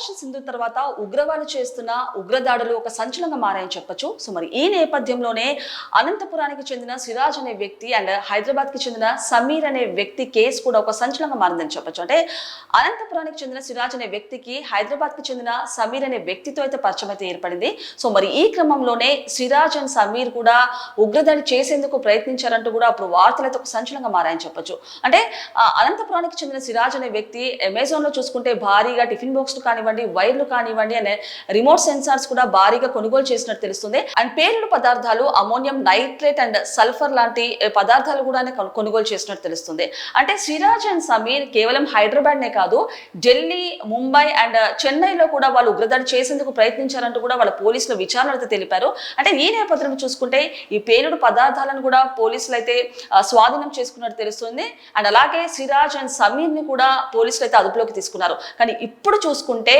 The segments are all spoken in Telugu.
ఆపరేషన్ సింధు తర్వాత ఉగ్రవాదులు చేస్తున్న ఉగ్రదాడులు ఒక సంచలనంగా మారాయని చెప్పొచ్చు. సో మరి ఈ నేపథ్యంలోనే అనంతపురానికి చెందిన సిరాజ్ అనే వ్యక్తి అండ్ హైదరాబాద్కి చెందిన సమీర్ అనే వ్యక్తి కేసు కూడా ఒక సంచలనంగా మారిందని చెప్పొచ్చు. అంటే అనంతపురానికి చెందిన సిరాజ్ అనే వ్యక్తికి హైదరాబాద్కి చెందిన సమీర్ అనే వ్యక్తితో అయితే పరిచయం అయితే ఏర్పడింది. సో మరి ఈ క్రమంలోనే సిరాజ్ అండ్ సమీర్ కూడా ఉగ్రదాడి చేసేందుకు ప్రయత్నించారంటూ కూడా అప్పుడు వార్తలు అయితే ఒక సంచలనంగా మారాయని చెప్పొచ్చు. అంటే ఆ, అనంతపురానికి చెందిన సిరాజ్ అనే వ్యక్తి అమెజాన్లో చూసుకుంటే భారీగా టిఫిన్ బాక్స్ కానివ్వండి వైర్లు కానివ్వండి అనే రిమోట్ సెన్సార్స్ కూడా భారీగా కొనుగోలు చేసినట్టు తెలుస్తుంది. అండ్ పేలుడు పదార్థాలు అమోనియం నైట్రేట్ అండ్ సల్ఫర్ లాంటి పదార్థాలు కూడా కొనుగోలు చేసినట్టు తెలుస్తుంది. అంటే సిరాజ్ అండ్ సమీర్ కేవలం హైదరాబాద్నే కాదు ఢిల్లీ ముంబై అండ్ చెన్నైలో కూడా వాళ్ళు ఉగ్రదాడి చేసేందుకు ప్రయత్నించారంటూ కూడా వాళ్ళ పోలీసులు విచారణ అయితే తెలిపారు. అంటే ఈ నేపథ్యం చూసుకుంటే ఈ పేలుడు పదార్థాలను కూడా పోలీసులు అయితే స్వాధీనం చేసుకున్నట్టు తెలుస్తుంది. అండ్ అలాగే సిరాజ్ అండ్ సమీర్ని కూడా పోలీసులు అయితే అదుపులోకి తీసుకున్నారు. కానీ ఇప్పుడు చూసుకుంటే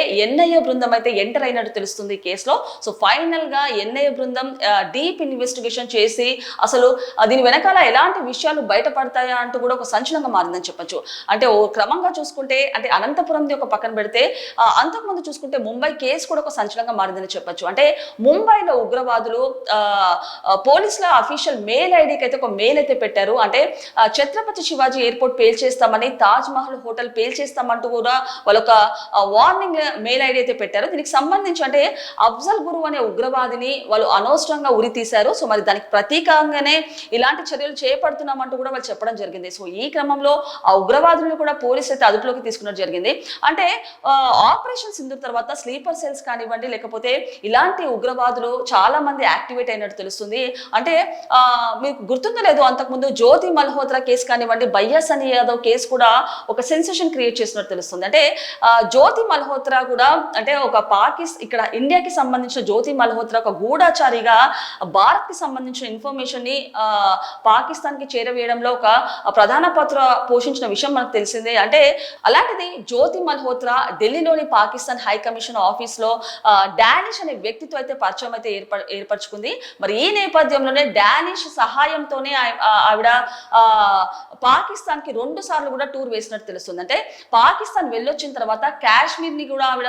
ఎన్ఐఏ బృందం అయితే ఎంటర్ అయినట్టు తెలుస్తుంది ఈ కేసులో. సో ఫైనల్గా ఎన్ఐఏ బృందం డీప్ ఇన్వెస్టిగేషన్ చేసి అసలు దీని వెనకాల ఎలాంటి విషయాలు బయటపడతాయా అంటూ కూడా ఒక సంచలనంగా మారిందని చెప్పొచ్చు. అంటే ఓ క్రమంగా చూసుకుంటే అంటే అనంతపురంది ఒక పక్కన పెడితే అంతకుముందు చూసుకుంటే ముంబై కేసు కూడా ఒక సంచలనంగా మారిందని చెప్పొచ్చు. అంటే ముంబైలో ఉగ్రవాదులు పోలీసుల అఫీషియల్ మెయిల్ ఐడికి అయితే ఒక మెయిల్ అయితే పెట్టారు. అంటే ఛత్రపతి శివాజీ ఎయిర్పోర్ట్ పేల్చేస్తామని తాజ్ మహల్ హోటల్ పేల్చేస్తామంటూ కూడా వాళ్ళొక వార్నింగ్ మెయిల్ ఐడి అయితే పెట్టారు దీనికి సంబంధించి అంటే అఫ్జల్ గురు అనే ఉగ్రవాదిని వాళ్ళు అనవసరంగా ఉరి తీశారు. సో మరి దానికి ప్రతీకంగానే ఇలాంటి చర్యలు చేపడుతున్నామంటూ కూడా వాళ్ళు చెప్పడం జరిగింది. సో ఈ క్రమంలో ఆ ఉగ్రవాదులను కూడా పోలీసులు అయితే అదుపులోకి తీసుకున్నట్టు జరిగింది. అంటే ఆపరేషన్ సింధు తర్వాత స్లీపర్ సెల్స్ కానివ్వండి లేకపోతే ఇలాంటి ఉగ్రవాదులు చాలా మంది యాక్టివేట్ అయినట్టు తెలుస్తుంది. అంటే మీకు గుర్తుందో లేదు అంతకుముందు జ్యోతి మల్హోత్రా కేసు కానివ్వండి బయ్యా సని యాదవ్ కేసు కూడా ఒక సెన్సేషన్ క్రియేట్ చేసినట్టు తెలుస్తుంది. అంటే జ్యోతి మల్హోత్రా కూడా అంటే ఒక పాకిస్ ఇక్కడ ఇండియాకి సంబంధించిన జ్యోతి మల్హోత్రా ఒక గూఢాచారిగా భారత్కి సంబంధించిన ఇన్ఫర్మేషన్ని పాకిస్తాన్కి చేరవేయడంలో ఒక ప్రధాన పాత్ర పోషించిన విషయం మనకు తెలిసిందే. అంటే అలాంటిది జ్యోతి మల్హోత్రా ఢిల్లీలోని పాకిస్తాన్ హై కమిషన్ ఆఫీస్లో డానిష్ అనే వ్యక్తితో అయితే పరిచయం అయితే ఏర్ప ఏర్పరచుకుంది. మరి ఈ నేపథ్యంలోనే డానిష్ సహాయంతోనే ఆ- ఆవిడ పాకిస్తాన్కి పాకిస్తాన్కి రెండు సార్లు కూడా టూర్ వేసినట్టు తెలుస్తుంది. అంటే పాకిస్తాన్ వెళ్ళొచ్చిన తర్వాత కాశ్మీర్ని కూడా ఆవిడ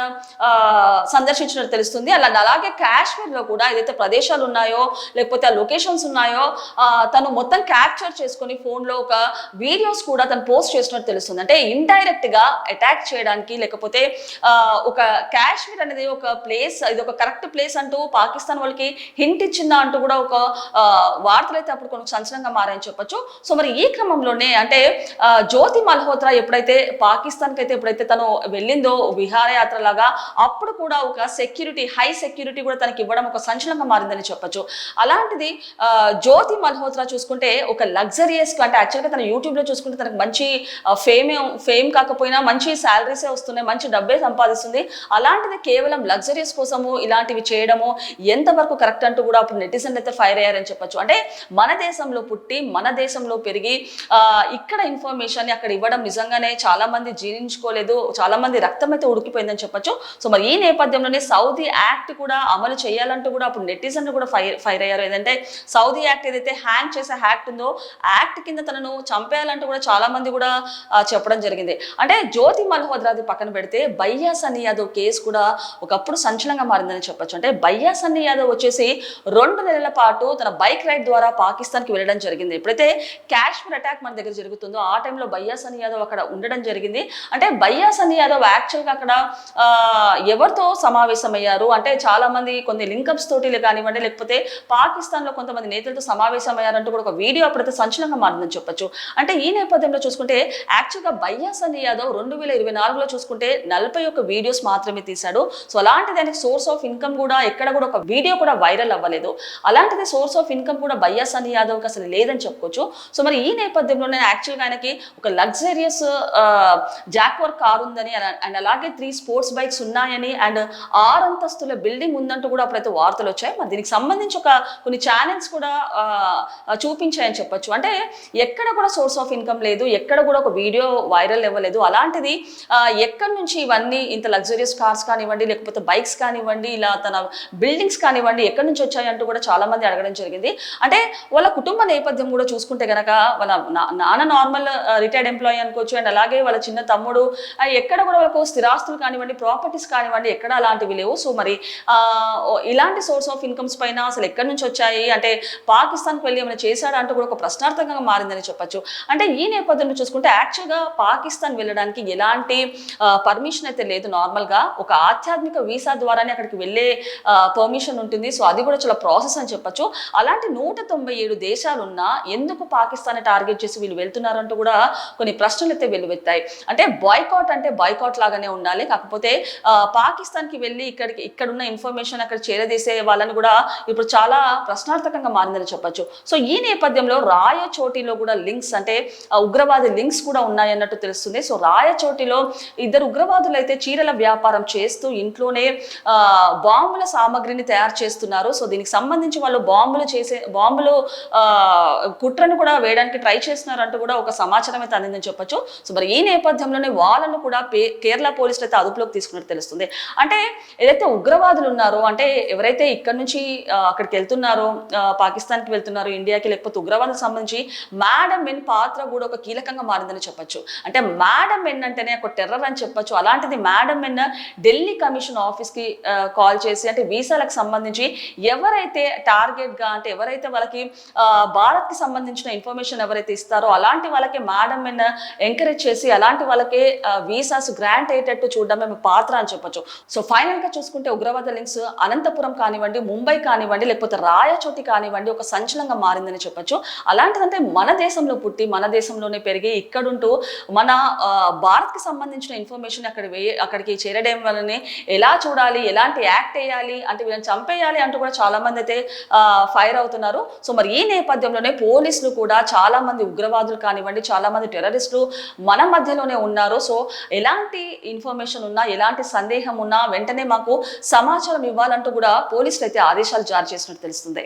సందర్శించినట్టు తెలుస్తుంది. అలా అలాగే కాశ్మీర్లో కూడా ఏదైతే ప్రదేశాలు ఉన్నాయో లేకపోతే ఆ లొకేషన్స్ ఉన్నాయో తను మొత్తం క్యాప్చర్ చేసుకుని ఫోన్లో ఒక వీడియోస్ కూడా తను పోస్ట్ చేసినట్టు తెలుస్తుంది. అంటే ఇండైరెక్ట్గా అటాక్ చేయడానికి లేకపోతే ఒక కాశ్మీర్ అనేది ఒక ప్లేస్ ఇది ఒక కరెక్ట్ ప్లేస్ అంటూ పాకిస్తాన్ వాళ్ళకి హింట్ ఇచ్చిందా అంటూ కూడా ఒక వార్తలు అయితే అప్పుడు కొన్ని సంచలనంగా మారాయని చెప్పొచ్చు. సో మరి ఈ క్రమంలోనే అంటే జ్యోతి మల్హోత్రా ఎప్పుడైతే పాకిస్తాన్కి అయితే ఎప్పుడైతే తను వెళ్ళిందో విహారయాత్ర లాగా అప్పుడు కూడా ఒక సెక్యూరిటీ హై సెక్యూరిటీ కూడా తనకి ఇవ్వడం ఒక సంచలనంగా మారిందని చెప్పొచ్చు. అలాంటిది జ్యోతి మల్హోత్రా చూసుకుంటే ఒక లగ్జరియస్ అంటే యాక్చువల్గా తన యూట్యూబ్లో చూసుకుంటే తనకు మంచి ఫేమ్ ఫేమ్ కాకపోయినా మంచి శాలరీసే వస్తున్నాయి మంచి డబ్బే సంపాదిస్తుంది. అలాంటిది కేవలం లగ్జరీస్ కోసము ఇలాంటివి చేయడము ఎంతవరకు కరెక్ట్ అంటూ కూడా అప్పుడు నెటిజన్లు అయితే ఫైర్ అయ్యారని చెప్పొచ్చు. అంటే మన దేశంలో పుట్టి మన దేశంలో పెరిగి ఇక్కడ ఇన్ఫర్మేషన్ అక్కడ ఇవ్వడం నిజంగానే చాలా మంది జీర్ణించుకోలేదు చాలా మంది రక్తం అయితే ఉడికిపోయింది ఉడికిపోయిందని చెప్పొచ్చు. సో మరి ఈ నేపథ్యంలోనే సౌదీ యాక్ట్ కూడా అమలు చేయాలంటూ కూడా అప్పుడు నెటిజన్లు కూడా ఫైర్ ఫైర్ అయ్యారు. ఏదంటే సౌదీ యాక్ట్ ఏదైతే హ్యాంగ్ చేసే యాక్ట్ ఉందో యాక్ట్ కింద తనను చంపేయాలంటూ కూడా చాలా మంది కూడా చెప్పడం జరిగింది. అంటే జ్యోతి మల్హోద్రాది పక్కన పెడితే బయ్యా సన్నీ యాదవ్ కేసు కూడా ఒకప్పుడు సంచలనంగా మారిందని చెప్పొచ్చు. అంటే బయ్యా సన్నీ యాదవ్ వచ్చేసి రెండు నెలల పాటు తన బైక్ రైడ్ ద్వారా పాకిస్తాన్కి వెళ్ళడం జరిగింది. ఎప్పుడైతే కాశ్మీర్ అటాక్ మన దగ్గర జరుగుతుందో ఆ టైంలో బయ్యా సన్నీ యాదవ్ అక్కడ ఉండడం జరిగింది. అంటే బయ్యా సన్నీ యాదవ్ యాక్చువల్గా అక్కడ ఎవరితో సమావేశమయ్యారు? అంటే చాలా మంది కొన్ని లింకప్స్ తోటి కానివ్వండి లేకపోతే పాకిస్తాన్లో కొంతమంది నేతలతో సమావేశమయ్యారంటూ కూడా ఒక వీడియో అప్పుడైతే సంచలనంగా మారిందని చెప్పొచ్చు. అంటే ఈ నేపథ్యంలో చూసుకుంటే యాక్చువల్గా బయ్యా అని యాదవ్ రెండు వేల ఇరవై నాలుగులో చూసుకుంటే నలభై ఒక్క వీడియోస్ మాత్రమే తీశాడు. సో అలాంటి దానికి సోర్స్ ఆఫ్ ఇన్కమ్ కూడా ఎక్కడ కూడా ఒక వీడియో కూడా వైరల్ అవ్వలేదు. అలాంటిది సోర్స్ ఆఫ్ ఇన్కమ్ కూడా బయ్యా అని యాదవ్కి అసలు లేదని చెప్పుకోవచ్చు సో మరి ఈ నేపథ్యంలోనే యాక్చువల్గా ఆయనకి ఒక లగ్జరియస్ జాక్వర్ కార్ ఉందని అండ్ అలాగే త్రీ స్పోర్ట్స్ స్పోర్ట్స్ బైక్స్ ఉన్నాయని అండ్ ఆరు అంతస్తుల బిల్డింగ్ ఉందంటూ కూడా ప్రతి వార్తలు వచ్చాయి. మరి దీనికి సంబంధించి ఒక కొన్ని ఛానల్స్ కూడా చూపించాయని చెప్పొచ్చు. అంటే ఎక్కడ కూడా సోర్స్ ఆఫ్ ఇన్కమ్ లేదు ఎక్కడ కూడా ఒక వీడియో వైరల్ ఇవ్వలేదు అలాంటిది ఎక్కడి నుంచి ఇవన్నీ ఇంత లగ్జరియస్ కార్స్ కానివ్వండి లేకపోతే బైక్స్ కానివ్వండి ఇలా తన బిల్డింగ్స్ కానివ్వండి ఎక్కడి నుంచి వచ్చాయి అంటూ కూడా చాలా మంది అడగడం జరిగింది. అంటే వాళ్ళ కుటుంబ నేపథ్యం కూడా చూసుకుంటే గనక వాళ్ళ నా- నాన్న నార్మల్ రిటైర్డ్ ఎంప్లాయీ అనుకోవచ్చు. అండ్ అలాగే వాళ్ళ చిన్న తమ్ముడు ఎక్కడ కూడా వాళ్ళకు స్థిరాస్తులు కానివ్వండి కానివ్వండి ప్రాపర్టీస్ కానివ్వండి ఎక్కడ అలాంటివి లేవు. సో మరి ఇలాంటి సోర్స్ ఆఫ్ ఇన్కమ్స్ పైన అసలు ఎక్కడి నుంచి వచ్చాయి? అంటే పాకిస్తాన్కి వెళ్ళి ఏమైనా చేశాడా అంటూ కూడా ఒక ప్రశ్నార్థకంగా మారిందని చెప్పొచ్చు. అంటే ఈ నేపథ్యంలో చూసుకుంటే యాక్చువల్గా పాకిస్తాన్ వెళ్ళడానికి ఎలాంటి పర్మిషన్ అయితే లేదు. నార్మల్గా ఒక ఆధ్యాత్మిక వీసా ద్వారానే అక్కడికి వెళ్ళే పర్మిషన్ ఉంటుంది. సో అది కూడా చాలా ప్రాసెస్ అని చెప్పొచ్చు. అలాంటి నూట తొంభై ఏడు దేశాలు ఉన్నా ఎందుకు పాకిస్తాన్ టార్గెట్ చేసి వీళ్ళు వెళ్తున్నారంటూ కూడా కొన్ని ప్రశ్నలు అయితే వెలువెత్తాయి. అంటే బాయ్కాట్ అంటే బాయ్కాట్ లాగానే ఉండాలి. కాకపోతే కాకపోతే పాకిస్తాన్కి వెళ్ళి ఇక్కడికి ఇక్కడున్న ఇన్ఫర్మేషన్ అక్కడ చేరదీసే వాళ్ళని కూడా ఇప్పుడు చాలా ప్రశ్నార్థకంగా మారిందని చెప్పొచ్చు. సో ఈ నేపథ్యంలో రాయచోటిలో కూడా లింక్స్ అంటే ఉగ్రవాది లింక్స్ కూడా ఉన్నాయన్నట్టు తెలుస్తుంది. సో రాయచోటిలో ఇద్దరు ఉగ్రవాదులు అయితే చీరల వ్యాపారం చేస్తూ ఇంట్లోనే బాంబుల సామాగ్రిని తయారు చేస్తున్నారు. సో దీనికి సంబంధించి వాళ్ళు బాంబులు చేసే బాంబులు కుట్రను కూడా వేయడానికి ట్రై చేస్తున్నారంటూ కూడా ఒక సమాచారం అయితే అందిందని చెప్పొచ్చు. సో మరి ఈ నేపథ్యంలోనే వాళ్ళను కూడా కేరళ పోలీసులు అయితే అదుపులోకి తీసుకున్నట్టు తెలుస్తుంది. అంటే ఏదైతే ఉగ్రవాదులు ఉన్నారో అంటే ఎవరైతే ఇక్కడ నుంచి అక్కడికి వెళ్తున్నారో పాకిస్తాన్కి వెళ్తున్నారో ఇండియాకి లేకపోతే ఉగ్రవాదులకు సంబంధించి మేడం మెన్ పాత్ర కూడా ఒక కీలకంగా మారిందని చెప్పొచ్చు. అంటే మేడం మెన్ అంటేనే ఒక టెర్రర్ అని చెప్పొచ్చు. అలాంటిది మేడం మెన్ ఢిల్లీ కమిషన్ ఆఫీస్కి కాల్ చేసి అంటే వీసాలకు సంబంధించి ఎవరైతే టార్గెట్గా అంటే ఎవరైతే వాళ్ళకి భారత్కి సంబంధించిన ఇన్ఫర్మేషన్ ఎవరైతే ఇస్తారో అలాంటి వాళ్ళకి మేడం మెన్ ఎంకరేజ్ చేసి అలాంటి వాళ్ళకే వీసాస్ గ్రాంట్ అయ్యేటట్టు చూడడం మీ పాత్ర అని చెప్పొచ్చు. సో ఫైనల్గా చూసుకుంటే ఉగ్రవాద లింక్స్ అనంతపురం కానివ్వండి ముంబై కానివ్వండి లేకపోతే రాయచోటి కానివ్వండి ఒక సంచలనంగా మారిందని చెప్పొచ్చు. అలాంటిదంటే మన దేశంలో పుట్టి మన దేశంలోనే పెరిగి ఇక్కడుంటూ మన భారత్కి సంబంధించిన ఇన్ఫర్మేషన్ అక్కడ వే అక్కడికి చేరడం వల్లనే ఎలా చూడాలి ఎలాంటి యాక్ట్ వేయాలి అంటే వీళ్ళని చంపేయాలి అంటూ కూడా చాలా మంది అయితే ఫైర్ అవుతున్నారు. సో మరి ఈ నేపథ్యంలోనే పోలీసులు కూడా చాలా మంది ఉగ్రవాదులు కానివ్వండి చాలా మంది టెర్రరిస్టులు మన మధ్యలోనే ఉన్నారు. సో ఎలాంటి ఇన్ఫర్మేషన్ ఉన్నా ఎలాంటి సందేహం ఉన్నా వెంటనే మాకు సమాచారం ఇవ్వాలంటూ కూడా పోలీసులు అయితే ఆదేశాలు జారీ చేసినట్టు తెలుస్తుంది.